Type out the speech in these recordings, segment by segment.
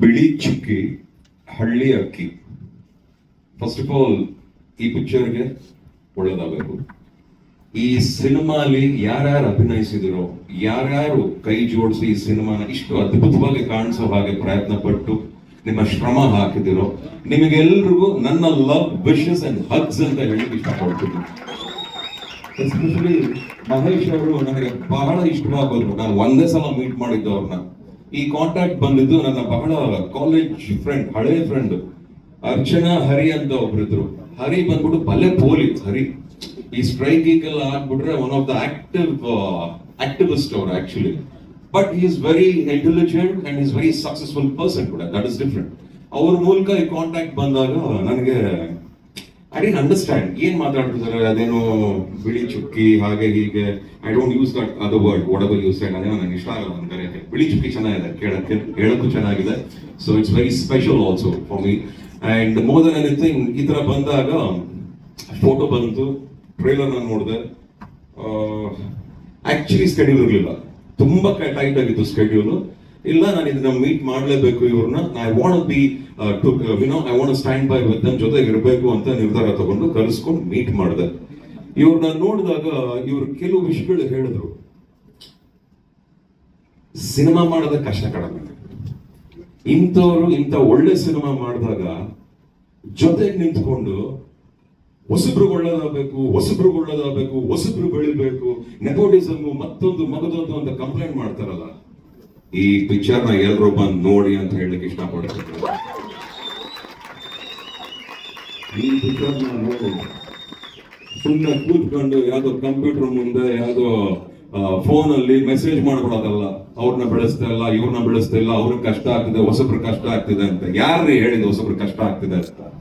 ಬಿಳಿ ಚುಕ್ಕಿ, ಹಳ್ಳಿ ಅಕ್ಕಿ. ಫಸ್ಟ್ ಆಫ್ ಆಲ್ ಈ ಪಿಕ್ಚರ್ಗೆ ಒಳ್ಳೇದಾಗಬೇಕು. ಈ ಸಿನಿಮಾಲಿ ಯಾರ್ಯಾರು ಅಭಿನಯಿಸಿದಿರೋ, ಯಾರ್ಯಾರು ಕೈ ಜೋಡಿಸಿ ಈ ಸಿನಿಮಾನ ಇಷ್ಟು ಅದ್ಭುತವಾಗಿ ಕಾಣಿಸೋ ಹಾಗೆ ಪ್ರಯತ್ನ ಪಟ್ಟು ನಿಮ್ಮ ಶ್ರಮ ಹಾಕಿದಿರೋ, ನಿಮಗೆಲ್ರಿಗೂ ನನ್ನ ಲವ್ ವಿಶಸ್ ಅಂಡ್ ಹಗ್ಸ್ ಅಂತ ಹೇಳಿ ಇಷ್ಟಪಡ್ತೀನಿ. ಎಸ್ಪೆಷಲಿ ಮಹೇಶ್ ಅವರು ನನಗೆ ಬಹಳ ಇಷ್ಟವಾಗೋರು ನಾನು ಒಂದೇ ಸಲ ಮೀಟ್ ಮಾಡಿದ್ದು ಅವ್ರನ್ನ. ಈ ಕಾಂಟ್ಯಾಕ್ಟ್ ಬಂದಿದ್ದು ನನ್ನ ಬಹಳ ಕಾಲೇಜ್ ಫ್ರೆಂಡ್ ಹಳೆ ಫ್ರೆಂಡ್ ಅರ್ಚನಾ, ಹರಿ ಅಂತ ಒಬ್ರಿದ್ರು. ಹರಿ ಬಂದ್ಬಿಟ್ಟು ಭಲೆ ಪೋಲಿ, ಹರಿ. ಈ ಸ್ಟ್ರೈಕ್ ಎಲ್ಲ ಆಗ್ಬಿಟ್ರೆ one of the active activist ಅವರು actually but is very intelligent and is very successful person ಕೂಡ. ದಟ್ ಇಸ್ ಡಿಫ್ರೆಂಟ್ ಅವ್ರ ಮೂಲಕ ಈ ಕಾಂಟ್ಯಾಕ್ಟ್ ಬಂದಾಗ ನನಗೆ ಐ ಡಿಂಟ್ ಅಂಡರ್ಸ್ಟ್ಯಾಂಡ್ ಏನ್ ಮಾತಾಡ್ತಿದ್ದಾರೆ ಅದೇನೋ ಬಿಳಿ ಚುಕ್ಕಿ, ಹಾಗೆ ಹೀಗೆ. I don't use that other word whatever use ಅದೇನೋ ನನಗೆ ಇಷ್ಟ ಆಗಲ್ಲ ನನ್ನ ಕರೆಯುತ್ತೆ. ಬಿಳಿ ಚುಕ್ಕಿ ಚೆನ್ನಾಗಿದೆ. ಕೇಳಕ್ಕೆ, ಹೇಳಕ್ಕೂ ಚೆನ್ನಾಗಿದೆ. So it's very special also for me and more than anything ಈ ಥರ ಬಂದಾಗ ಫೋಟೋ ಬಂತು ಟ್ರೇಲರ್ ನಾನು ನೋಡಿದೆ. ಆ್ಯಕ್ಚುಲಿ ಸ್ಕೆಡ್ಯೂಲ್ ಇರಲಿಲ್ಲ. ತುಂಬ ಟೈಟ್ ಆಗಿತ್ತು ಸ್ಕೆಡ್ಯೂಲ್ ಇಲ್ಲ, ನಾನು ಇದನ್ನ ಮೀಟ್ ಮಾಡಲೇಬೇಕು ಇವ್ರನ್ನ. I want be to win I want stand by with ನಮ್ಮ ಜೊತೆಗೆ ಇರಬೇಕು ಅಂತ ನಿರ್ಧಾರ ತಗೊಂಡು ಕರೆಸ್ಕೊಂಡು ಮೀಟ್ ಮಾಡಿದೆ. ಇವ್ರನ್ನ ನೋಡಿದಾಗ, ಇವ್ರು ಕೆಲವು ವಿಷಯಗಳು ಹೇಳಿದ್ರು. ಸಿನಿಮಾ ಮಾಡೋದ ಕಷ್ಟ ಕಡಿಮೆ. ಇಂಥವ್ರು ಇಂಥ ಒಳ್ಳೆ ಸಿನಿಮಾ ಮಾಡಿದಾಗ ಜೊತೆಗೆ ನಿಂತ್ಕೊಂಡು ಹೊಸಬ್ರು ಒಳ್ಳೇದಾಗಬೇಕು ಹೊಸಬ್ರು ಒಳ್ಳೇದಾಗಬೇಕು, ಹೊಸಬ್ರು ಬೆಳಿಬೇಕು, ನೆಪೋಟಿಸಮ್ ಮತ್ತೊಂದು ಮಗದೊಂದು ಅಂತ ಕಂಪ್ಲೇಂಟ್ ಮಾಡ್ತಾರಲ್ಲ. ಈ ಪಿಕ್ಚರ್ನ ಎಲ್ರು ಬಂದು ನೋಡಿ ಅಂತ ಹೇಳಲಿಕ್ಕೆ ಇಷ್ಟಪಡ್ತೀನಿ. ಈ ಪಿಕ್ಚರ್ ಸುಮ್ಮನೆ ಕೂತ್ಕೊಂಡು ಯಾವ್ದೋ ಕಂಪ್ಯೂಟರ್ ಮುಂದೆ ಯಾವ್ದೋ ಫೋನ್ ಅಲ್ಲಿ ಮೆಸೇಜ್ ಮಾಡ್ಬಿಡೋದಲ್ಲ, ಅವ್ರನ್ನ ಬೆಳೆಸ್ತಾ ಇಲ್ಲ, ಇವ್ರನ್ನ ಬೆಳೆಸ್ತಾ ಇಲ್ಲ, ಅವ್ರಿಗೆ ಕಷ್ಟ ಆಗ್ತಿದೆ ಹೊಸಬ್ರು ಕಷ್ಟ ಆಗ್ತಿದೆ ಅಂತ. ಯಾರೇ ಹೇಳಿದ ಹೊಸಬ್ರು ಕಷ್ಟ ಆಗ್ತಿದೆ ಅಂತ?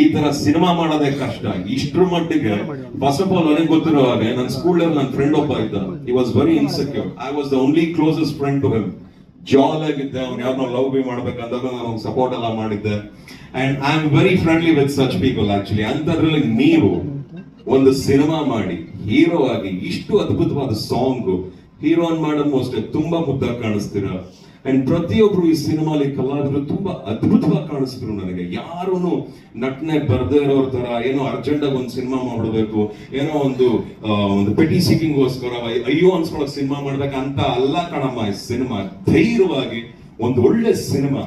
ಈ ತರ ಸಿನಿಮಾ ಮಾಡೋದೇ ಕಷ್ಟ. ಇಷ್ಟ್ರ ಮಟ್ಟಿಗೆ ಫಸ್ಟ್ ಆಫ್ ಆಲ್ ನನಗೆ ಗೊತ್ತಿರೋ ಹಾಗೆ ನನ್ನ ಸ್ಕೂಲ್ ನನ್ನ ಫ್ರೆಂಡ್ ಒಬ್ಬ ಇದ್ದ ಈ was very insecure I was the only closest friend to him ಜಾಲ್ ಆಗಿದ್ದೆ. ಅವ್ನು ಯಾರನ್ನೋ ಲವ್ ಬಿ ಮಾಡ್ಬೇಕಂದಾಗ ನಾನು ಸಪೋರ್ಟ್ ಎಲ್ಲ ಮಾಡಿದ್ದೆ. And I am very friendly with such people actually ಅಂತದ್ರಲ್ಲಿ ನೀವು ಒಂದು ಸಿನಿಮಾ ಮಾಡಿ ಹೀರೋ ಆಗಿ ಇಷ್ಟು ಅದ್ಭುತವಾದ ಸಾಂಗ್ ಹೀರೋನ್ ಮಾಡೋದು ಅಷ್ಟೇ ತುಂಬಾ ಮುದ್ದಾಗಿ ಕಾಣಿಸ್ತೀರ? ಅಂಡ್ ಪ್ರತಿಯೊಬ್ರು ಈ ಸಿನಿಮಾಲಿ ಕಲಾವಿದರು ತುಂಬಾ ಅದ್ಭುತವಾಗಿ ಕಾಣಿಸಿದ್ರು ನನಗೆ. ಯಾರು ನಟನೆ ಬರ್ದೇ ಇರೋರ್ ತರ ಏನೋ ಅರ್ಜೆಂಟ್ ಆಗಿ ಒಂದು ಸಿನಿಮಾ ಮಾಡಬೇಕು, ಏನೋ ಒಂದು ಒಂದು ಪೆಟಿ ಸಿಕ್ಕಿಂಗ್ಗೋಸ್ಕರ ಅಯ್ಯೋ ಅನ್ಸ್ಕೊಳಕ್ ಸಿನಿಮಾ ಮಾಡ್ಬೇಕಂತ ಅಲ್ಲ ಕಣಮ್ಮ, ಈ ಸಿನಿಮಾ ಧೈರ್ಯವಾಗಿ ಒಂದು ಒಳ್ಳೆ ಸಿನಿಮಾ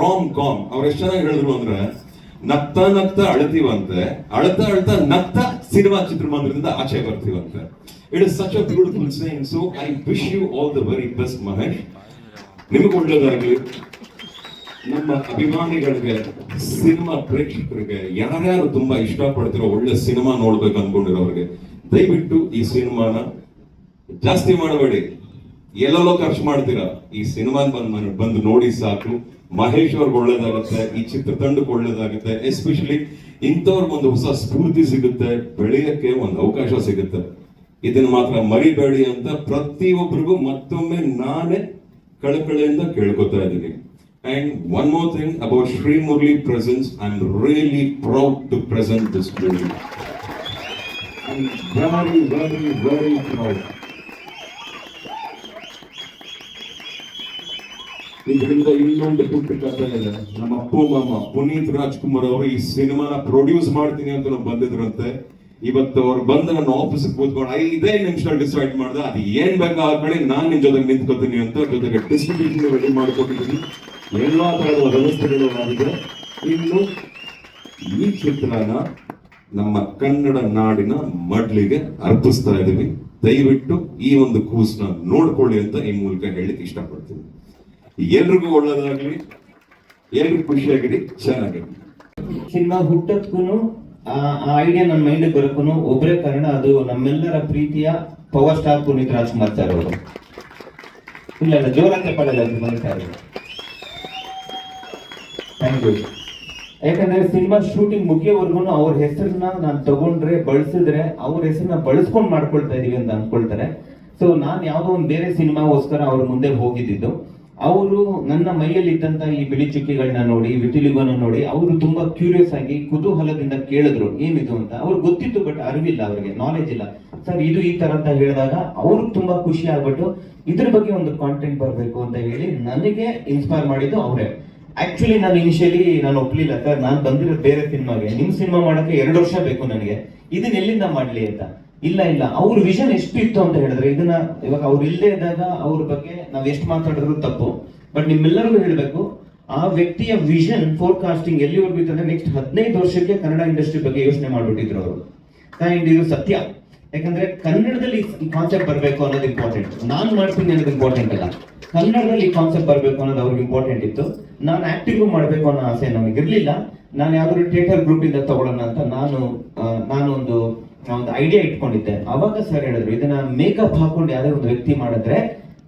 ರಾಮ್ ಕಾಮ್ ಅವ್ರು ಎಷ್ಟು ಚೆನ್ನಾಗಿ ಹೇಳಿದ್ರು ಅಂದ್ರೆ ನತ್ತ ನಗ್ತಾ ಅಳ್ತೀವಂತೆ, ಅಳ್ತಾ ಅಳ್ತಾ ನತ್ತ ಸಿನಿಮಾ ಚಿತ್ರಮಂದಿರದಿಂದ ಆಚೆ ಬರ್ತೀವಂತೆ. It is such a beautiful same so I wish you all the very best Mahesh ನಿಮಗೆ ಒಳ್ಳೇದಾಗ್ಲಿ. ನಮ್ಮ ಅಭಿಮಾನಿಗಳಿಗೆ, ಸಿನಿಮಾ ಪ್ರೇಕ್ಷಕರಿಗೆ, ಯಾರ್ಯಾರು ತುಂಬಾ ಇಷ್ಟಪಡ್ತಿರೋ ಒಳ್ಳೆ ಸಿನಿಮಾ ನೋಡ್ಬೇಕು ಅನ್ಕೊಂಡಿರೋರಿಗೆ, ದಯವಿಟ್ಟು ಈ ಸಿನಿಮಾನ ಜಾಸ್ತಿ ಮಾಡಬೇಡಿ. ಎಲ್ಲೆಲ್ಲೋ ಖರ್ಚು ಮಾಡ್ತೀರಾ, ಈ ಸಿನಿಮಾ ಬಂದು ಬಂದು ನೋಡಿ ಸಾಕು. ಮಹೇಶ್ ಅವ್ರಿಗೆ ಒಳ್ಳೇದಾಗುತ್ತೆ, ಈ ಚಿತ್ರತಂಡಕ್ಕೆ ಒಳ್ಳೇದಾಗುತ್ತೆ, ಎಸ್ಪೆಷಲಿ ಇಂಥವ್ರಿಗೆ ಒಂದು ಹೊಸ ಸ್ಫೂರ್ತಿ ಸಿಗುತ್ತೆ, ಬೆಳೆಯಕ್ಕೆ ಒಂದು ಅವಕಾಶ ಸಿಗುತ್ತೆ. ಇದನ್ನ ಮಾತ್ರ ಮರಿಬೇಡಿ ಅಂತ ಪ್ರತಿಯೊಬ್ಬರಿಗೂ ಮತ್ತೊಮ್ಮೆ ನಾನೇ ಕಳಕಳಿಯಿಂದ ಕೇಳ್ಕೊತಾ ಇದ್ದೀನಿ. And one more thing about Sri Murali presence I am really proud to present this movie very very very proud ಇದರಿಂದ ಇನ್ನೊಂದು ಪುಟ್ಟ ಕಥೆ ಇದೆ. ನಮ್ಮ ಅಪ್ಪು, ಮಾಮ ಪುನೀತ್ ರಾಜ್ಕುಮಾರ್ ಅವರು ಈ ಸಿನಿಮಾನ ಪ್ರೊಡ್ಯೂಸ್ ಮಾಡ್ತೀನಿ ಅಂತ ಬಂದಿದ್ರಂತೆ. ಇವತ್ತು ಅವ್ರು ಬಂದು ನನ್ನ ಆಫೀಸ್ ಕೂತ್ಕೊಂಡು ಐದೇ ನಿಮಿಷ ಡಿಸೈಡ್ ಮಾಡ್ದೆ. ಅದು ಏನ್ ಬೇಕಾ ಕಡೆ? ನಾನ್ ನಿಮ್ ಜೊತೆಗೆ ನಿಂತ್ಕೋತೀನಿ ಅಂತ ಜೊತೆಗೆ ಡಿಸ್ಟ್ರಿಬ್ಯೂಷನ್ ರೆಡಿ ಮಾಡಿಕೊಟ್ಟಿದ್ದೀನಿ. ಎಲ್ಲಾ ತರದ ವ್ಯವಸ್ಥೆಗಳು ಆಗಿದೆ. ಇನ್ನು ಈ ಚಿತ್ರನ ನಮ್ಮ ಕನ್ನಡ ನಾಡಿನ ಮಡ್ಲಿಗೆ ಅರ್ಪಿಸ್ತಾ ಇದ್ದೀವಿ ದಯವಿಟ್ಟು ಈ ಒಂದು ಕೂಸ್ನ ನೋಡ್ಕೊಳ್ಳಿ ಅಂತ ಈ ಮೂಲಕ ಹೇಳಲಿಕ್ಕೆ ಇಷ್ಟಪಡ್ತೀನಿ. ಎಲ್ರಿಗೂ ಒಳ್ಳೇದಾಗ್ಲಿ. ಎಲ್ರಿಗೂ ಖುಷಿಯಾಗಿರಿ. ಚೆನ್ನಾಗಿರಿ. ಸಿನಿಮಾ ಹುಟ್ಟಕ್ಕೂ ಆ ಐಡಿಯಾ ನನ್ನ ಮೈಂಡ್ ಬರೋಕ್ಕೂ ಒಬ್ಬರೇ ಕಾರಣ ಅದು ನಮ್ಮೆಲ್ಲರ ಪ್ರೀತಿಯ power star Puneeth Rajkumar sir ಅವರು. ಇಲ್ಲ ಇಲ್ಲ, ಜೋರಾಗಿ ಚಪ್ಪಾಳೆ ಪುನೀತ್ ಸರ್ ಥ್ಯಾಂಕ್ ಯು ಯಾಕಂದ್ರೆ ಸಿನಿಮಾ ಶೂಟಿಂಗ್ ಮುಗಿಯೋವರೆಗೂ ಅವ್ರ ಹೆಸರನ್ನ ನಾನು ತಗೊಂಡ್ರೆ, ಬಳಸಿದ್ರೆ ಅವ್ರ ಹೆಸರನ್ನ ಬಳಸ್ಕೊಂಡು ಮಾಡ್ಕೊಳ್ತಾ ಇದೀವಿ ಅಂತ ಅನ್ಕೊಳ್ತಾರೆ. ಸೊ ನಾನು ಯಾವುದೋ ಒಂದು ಬೇರೆ ಸಿನಿಮಾಗೋಸ್ಕರ ಅವ್ರ ಮುಂದೆ ಹೋಗಿದ್ದಿದ್ದು ಅವರು ನನ್ನ ಮೈಯಲ್ಲಿ ಇದ್ದಂತ ಈ ಬಿಳಿ ಚುಕ್ಕಿಗಳನ್ನ ನೋಡಿ ವಿತಿಲಿಗನ ನೋಡಿ, ಅವರು ತುಂಬಾ ಕ್ಯೂರಿಯಸ್ ಆಗಿ ಕುತೂಹಲದಿಂದ ಕೇಳಿದ್ರು, ಏನಿದು ಅಂತ. ಅವ್ರು ಗೊತ್ತಿತ್ತು ಬಟ್ ಅರಿವಿಲ್ಲ ಅವ್ರಿಗೆ ನಾಲೆಜ್ ಇಲ್ಲ. ಸರ್, ಇದು ಈ ತರ ಅಂತ ಹೇಳಿದಾಗ ಅವ್ರಿಗೆ ತುಂಬಾ ಖುಷಿ ಆಗ್ಬಿಟ್ಟು, ಇದ್ರ ಬಗ್ಗೆ ಒಂದು ಕಾಂಟೆಂಟ್ ಬರಬೇಕು ಅಂತ ಹೇಳಿ ನನಗೆ ಇನ್ಸ್ಪೈರ್ ಮಾಡಿದ್ದು ಅವರೇ. ಆಕ್ಚುಲಿ ನಾನು ಇನಿಷಿಯಲಿ ನಾನು ಒಪ್ಲಿಲ್ಲ, ಸರ್, ನಾನು ಬಂದಿರೋದು ಬೇರೆ ಸಿನಿಮಾಗೆ ನಿಮ್ ಸಿನಿಮಾ ಮಾಡಕ್ಕೆ ಎರಡು ವರ್ಷ ಬೇಕು ನನಗೆ. ಇದನ್ನ ಎಲ್ಲಿಂದ ಮಾಡ್ಲಿ ಅಂತ? ಇಲ್ಲ ಇಲ್ಲ. ಅವ್ರ ವಿಷನ್ ಎಷ್ಟು ಇತ್ತು ಅಂತ ಹೇಳಿದ್ರೆ, ಇದನ್ನ ಇವಾಗ ಅವ್ರು ಇಲ್ಲದೆ ಇದ್ದಾಗ ಅವ್ರ ಬಗ್ಗೆ ನಾವ್ ಎಷ್ಟು ಮಾತಾಡಿದ್ರು ತಪ್ಪು. ಬಟ್ ನಿಮ್ಮೆಲ್ಲರಿಗೂ ಹೇಳಬೇಕು, ಆ ವ್ಯಕ್ತಿಯ ವಿಷನ್ ಫೋರ್ಕಾಸ್ಟಿಂಗ್ ಎಲ್ಲಿವರೆಗೂ ಇತ್ತು ಅಂದ್ರೆ ನೆಕ್ಸ್ಟ್ ಹದಿನೈದು ವರ್ಷಕ್ಕೆ ಕನ್ನಡ ಇಂಡಸ್ಟ್ರಿ ಬಗ್ಗೆ ಯೋಚನೆ ಮಾಡ್ಬಿಟ್ಟಿದ್ರು ಅವರು. ಅಂಡ್ ಇದು ಸತ್ಯ. ಯಾಕಂದ್ರೆ ಕನ್ನಡದಲ್ಲಿ ಈ ಕಾನ್ಸೆಪ್ಟ್ ಬರಬೇಕು ಅನ್ನೋದು ಇಂಪಾರ್ಟೆಂಟ್ ನಾನು ಮಾಡ್ತೀನಿ ಅನ್ನೋದು ಇಂಪಾರ್ಟೆಂಟ್ ಅಲ್ಲ. ಕನ್ನಡದಲ್ಲಿ ಈ ಕಾನ್ಸೆಪ್ಟ್ ಬರಬೇಕು ಅನ್ನೋದು ಅವ್ರಿಗೆ ಇಂಪಾರ್ಟೆಂಟ್ ಇತ್ತು. ನಾನು ಆಕ್ಟಿಂಗ್ ಮಾಡಬೇಕು ಅನ್ನೋ ಆಸೆ ನನಗೆ ಇರ್ಲಿಲ್ಲ ನಾನು ಯಾವ್ದಾದ್ರು ಥಿಯೇಟರ್ ಗ್ರೂಪ್ ಇಂದ ತಗೊಳ್ಳೋಣ ಅಂತ ನಾನು ನಾನು ಒಂದು ಒಂದು ಐಡಿಯಾ ಇಟ್ಕೊಂಡಿದ್ದೆ. ಅವಾಗ ಸರ್ ಹೇಳಿದ್ರು, ಇದನ್ನ ಮೇಕಪ್ ಹಾಕೊಂಡು ಯಾವ್ದೇ ಒಂದು ವ್ಯಕ್ತಿ ಮಾಡಿದ್ರೆ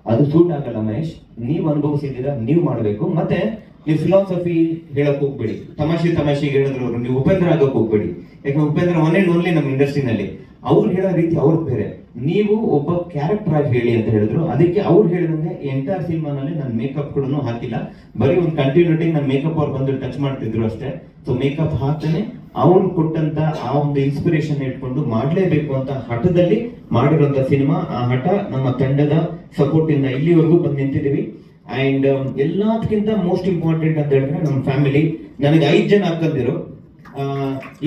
ಅದು ಸೂಟ್ ಆಗಲ್ಲ ಮಹೇಶ್. ನೀವು ಅನುಭವಿಸಿದ್ದೀರಾ, ನೀವು ಮಾಡಬೇಕು. ಮತ್ತೆ ನೀವು ಫಿಲಾಸಫಿ ಹೇಳಕ್ ಹೋಗ್ಬೇಡಿ. ತಮಾಷೆ ತಮಾಷೆಗೆ ಹೇಳಿದ್ರು ನೀವು ಉಪೇಂದ್ರ ಆಗಕ್ ಹೋಗ್ಬೇಡಿ. ಯಾಕಂದ್ರೆ ಉಪೇಂದ್ರ ಒನ್ ಅಂಡ್ ಓನ್ಲಿ ನಮ್ಮ ಇಂಡಸ್ಟ್ರಿನಲ್ಲಿ ಅವ್ರು ಹೇಳೋ ರೀತಿ ಅವ್ರದ್ದು ಬೇರೆ. ನೀವು ಒಬ್ಬ ಕ್ಯಾರೆಕ್ಟರ್ ಆಗಿ ಹೇಳಿ ಅಂತ ಹೇಳಿದ್ರು, ಅದಕ್ಕೆ ಅವ್ರು ಹೇಳಿದಂಗೆ ಎಂಟೈರ್ ಸಿನಿಮಾನಲ್ಲಿ ನಾನು ಮೇಕಪ್ ಕೂಡ ಹಾಕಿಲ್ಲ. ಬರೀ ಒಂದು ಕಂಟಿನ್ಯೂಟಿ ನಾನು ಮೇಕಪ್ ಅವ್ರು ಬಂದು ಟಚ್ ಮಾಡ್ತಿದ್ರು ಅಷ್ಟೇ. ಸೊ ಮೇಕಪ್ ಹಾಕ್ತಾನೆ. ಅವ್ರು ಕೊಟ್ಟಂತ ಆ ಒಂದು ಇನ್ಸ್ಪಿರೇಷನ್ ಇಟ್ಕೊಂಡು ಮಾಡಲೇಬೇಕು ಅಂತ ಹಠದಲ್ಲಿ ಮಾಡಿರುವಂತ ಸಿನಿಮಾ. ಆ ಹಠ ನಮ್ಮ ತಂಡದ ಸಪೋರ್ಟ್ ಇಂದ ಇಲ್ಲಿವರೆಗೂ ಬಂದು ನಿಂತಿದ್ದೀವಿ. ಅಂಡ್ ಎಲ್ಲದಕ್ಕಿಂತ ಮೋಸ್ಟ್ ಇಂಪಾರ್ಟೆಂಟ್ ಅಂತ ಹೇಳಿದ್ರೆ ನಮ್ಮ ಫ್ಯಾಮಿಲಿ ನನಗೆ ಐದು ಜನ ಅಕ್ಕಂದಿರು.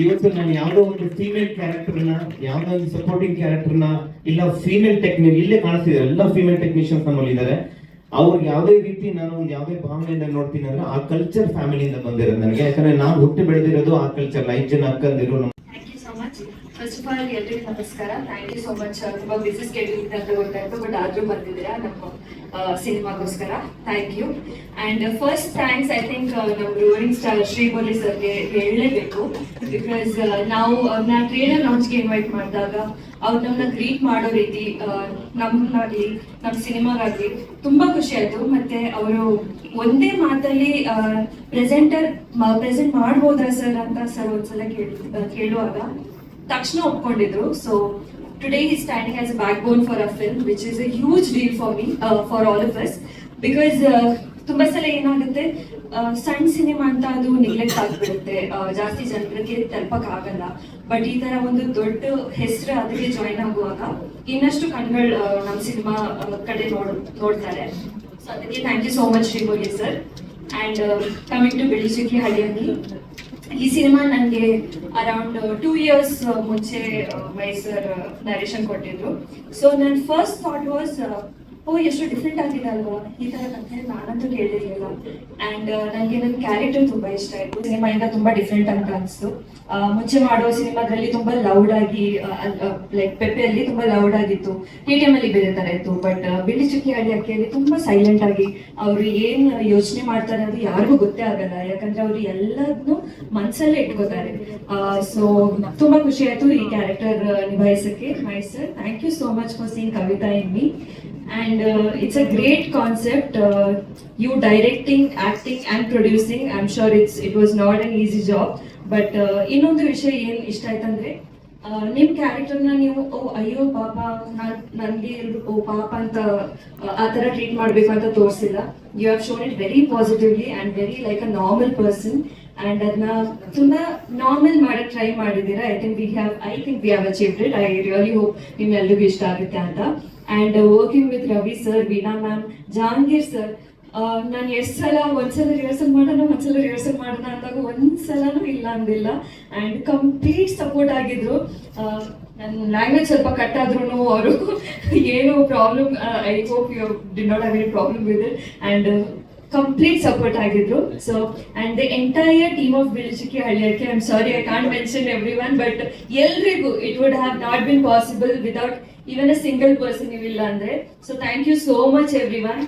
ಇವತ್ತು ನಾನು ಯಾವುದೋ ಒಂದು ಫೀಮೇಲ್ ಕ್ಯಾರೆಕ್ಟರ್ನ ಯಾವುದೋ ಒಂದು ಸಪೋರ್ಟಿಂಗ್ ಕ್ಯಾರೆಕ್ಟರ್ನ ಇಲ್ಲ ಫೀಮೇಲ್ ಟೆಕ್ನಿಕ್ ಇಲ್ಲೇ ಕಾಣಿಸ್ತಿದ್ದಾರೆ ಎಲ್ಲ ಫೀಮೇಲ್ ಟೆಕ್ನಿಷಿಯನ್ಸ್ ನಮ್ಮಲ್ಲಿ ಇದ್ದಾರೆ. ಅವ್ರಿಗೆ ಯಾವುದೇ ರೀತಿ ನಾನು ಯಾವುದೇ ಭಾವನೆಯಿಂದ ನೋಡ್ತೀನಿ ಅಂದ್ರೆ ಆ ಕಲ್ಚರ್ ಫ್ಯಾಮಿಲಿಯಿಂದ ಬಂದಿರೋದು ನನಗೆ. ಯಾಕಂದ್ರೆ ನಾನು ಹುಟ್ಟಿ ಬೆಳೆದಿರೋದು ಆ ಕಲ್ಚರ್ ಐದು ಜನ ಅಕ್ಕಂದಿರು ನಮ್ಮ thank you so much first of all ನಮಸ್ಕಾರ. ಥ್ಯಾಂಕ್ ಯು ಸೋ ಮಚ್ ತುಂಬಾ ಬಿಸಿ ಸ್ಕೆಡ್ಯೂಲ್ ಇದೆ ಅಂತ ಬಟ್ ಆದ್ರೂ ಬರ್ತಿದ್ದೀರಾ ನಮ್ಮ ಸಿನಿಮಾಗೋಸ್ಕರ. Thank you and first thanks I think ನಮ್ಮ ರೋಲಿಂಗ್ ಸ್ಟಾರ್ ಶ್ರೀಬೋಲಿ ಸರ್ಗೆ ಹೇಳಲೇಬೇಕು. ಬಿಕಾಸ್ ನಾವು ಅವ್ರನ್ನ ಟ್ರೇಲರ್ ಲಾಂಚ್ಗೆ ಇನ್ವೈಟ್ ಮಾಡಿದಾಗ ಅವ್ರು ನಮ್ಮನ್ನ ಗ್ರೀಟ್ ಮಾಡೋ ರೀತಿ ನಮ್ಮನ್ನಾಗ್ಲಿ ನಮ್ಮ ಸಿನಿಮಾಗಾಗ್ಲಿ ತುಂಬಾ ಖುಷಿ ಆಯ್ತು. ಮತ್ತೆ ಅವರು ಒಂದೇ ಮಾತಲ್ಲಿ ಪ್ರೆಸೆಂಟರ್ ಪ್ರೆಸೆಂಟ್ ಮಾಡ್ಬೋದಾ ಸರ್ ಅಂತ ಸರ್ ಒಂದ್ಸಲ ಕೇಳಿ, ಕೇಳುವಾಗ ತಕ್ಷಣ ಒಪ್ಕೊಂಡಿದ್ರು. ಸೊ ಟುಡೇ ಈ standing as a backbone for a film which is a huge deal for me for all of us because ತುಂಬಾ ಸಲ ಏನಾಗುತ್ತೆ ಸಣ್ಣ ಸಿನಿಮಾ ಅಂತ ಅದು ನೆಗ್ಲೆಕ್ಟ್ ಆಗಿಬಿಡುತ್ತೆ. ಜಾಸ್ತಿ ಜನರಿಗೆ ತಲುಪಕ್ ಆಗಲ್ಲ. ಬಟ್ ಈ ತರ ಒಂದು ದೊಡ್ಡ ಹೆಸರು ಅದಕ್ಕೆ ಜಾಯಿನ್ ಆಗುವಾಗ ಇನ್ನಷ್ಟು ಕಣ್ಗಳು ನಮ್ಮ ಸಿನಿಮಾ ಕಡೆ ನೋಡ್, ನೋಡ್ತಾರೆ. ಸೊ ಅದಕ್ಕೆ thank you so much Srimoli sir and coming to Bili Chikki ಈ ಸಿನಿಮಾ ನನಗೆ ಅರೌಂಡ್ ಟೂ ಇಯರ್ಸ್ ಮುಂಚೆ ಮೈಸೂರ್ ನರೇಶನ್ ಕೊಟ್ಟಿದ್ರು. ಸೊ ನನ್ನ ಫಸ್ಟ್ ಥಾಟ್ ವಾಸ್ ಓ ಎಷ್ಟು ಡಿಫ್ರೆಂಟ್ ಆಗಿದೆ ಅಲ್ವಾ? ಈ ತರ ಕಥೆ ನಾನಂತೂ ಕೇಳಿರ್ಲಿಲ್ಲ. ಅಂಡ್ ನನಗೆ ನನ್ನ ಕ್ಯಾರೆಕ್ಟರ್ ತುಂಬಾ ಇಷ್ಟ ಆಯ್ತು. ಸಿನಿಮಾಯಿಂದ ತುಂಬಾ ಡಿಫ್ರೆಂಟ್ ಅಂತ ಅನಿಸ್ತು ಮುಂಚೆ ಮಾಡೋ ಸಿನಿಮಾದಲ್ಲಿ ತುಂಬಾ ಲೌಡ್ ಆಗಿ ಲೈಕ್ ಪೆಪ್ಪೆಯಲ್ಲಿ ತುಂಬಾ ಲೌಡ್ ಆಗಿತ್ತು. ಟಿ ಟಿ ಅಲ್ಲಿ ಬೇರೆ ತರ ಇತ್ತು. ಬಟ್ ಬಿಳಿ ಚುಕ್ಕಿ ಹಳ್ಳಿ ಅಕ್ಕಿಯಲ್ಲಿ ತುಂಬಾ ಸೈಲೆಂಟ್ ಆಗಿ ಅವ್ರು ಏನ್ ಯೋಚನೆ ಮಾಡ್ತಾರೆ ಅದು ಯಾರಿಗೂ ಗೊತ್ತೇ ಆಗಲ್ಲ. ಯಾಕಂದ್ರೆ ಅವ್ರು ಎಲ್ಲದನ್ನು ಮನ್ಸಲ್ಲೇ ಇಟ್ಕೋತಾರೆ. ಸೊ ತುಂಬಾ ಖುಷಿ ಆಯ್ತು ಈ character ನಿಭಾಯಿಸಕ್ಕೆ. My sir thank you so much for seen Kavitha in me and uh, it's a great concept uh, you directing acting and producing. I'm sure it's it was not an easy job but uh, ಇನ್ನೊಂದು ವಿಷಯ ಏನು ಇಷ್ಟ ಆಯ್ತಂದ್ರೆ ನಿಮ್ಮ ನಿಮ್ ಕ್ಯಾರೆಕ್ಟರ್ನ ನೀವು ಓ ಅಯ್ಯೋ ಪಾಪ ನಾನ್ ನನ್ಗೆ ಓ ಪಾಪ ಅಂತ ಆ, ಥರ ಟ್ರೀಟ್ ಮಾಡಬೇಕು ಅಂತ ತೋರಿಸಿಲ್ಲ. You have shown it very positively and very like a normal person and ಅದನ್ನ ತುಂಬಾ ನಾರ್ಮಲ್ ಮಾಡಕ್ ಟ್ರೈ ಮಾಡಿದ್ದೀರಾ? I think we have I think we have achieved it I really hope ನಿಮ್ಮೆಲ್ಲರಿಗೂ ಇಷ್ಟ ಆಗುತ್ತೆ ಅಂತ. And working with Ravi sir Veena ma'am Jahangir sir ನಾನು ಎಷ್ಟು ಸಲ ಒಂದ್ಸಲ ರಿಹರ್ಸಲ್ ಮಾಡೋಣ, ಒಂದ್ಸಲ ರಿಹರ್ಸಲ್ ಮಾಡೋಣ ಅಂದಾಗ ಒಂದ್ಸಲನೂ ಇಲ್ಲ ಅಂದಿಲ್ಲ. ಆ್ಯಂಡ್ ಕಂಪ್ಲೀಟ್ ಸಪೋರ್ಟ್ ಆಗಿದ್ರು. ನನ್ನ ಲ್ಯಾಂಗ್ವೇಜ್ ಸ್ವಲ್ಪ ಕಟ್ ಆದ್ರೂ ಅವರು ಏನು problem I hope you did not have any problem with it and complete support ಆಗಿದ್ರು. So and the entire team of ಬಿಳಿಚಿಕ್ಕಿ ಹಳ್ಳಿಯಕ್ಕೆ I am sorry I can't mention everyone but ಎಲ್ರಿಗೂ it would have not been possible without even a single person ಇವಿಲ್ಲ ಅಂದ್ರೆ. So thank you so much everyone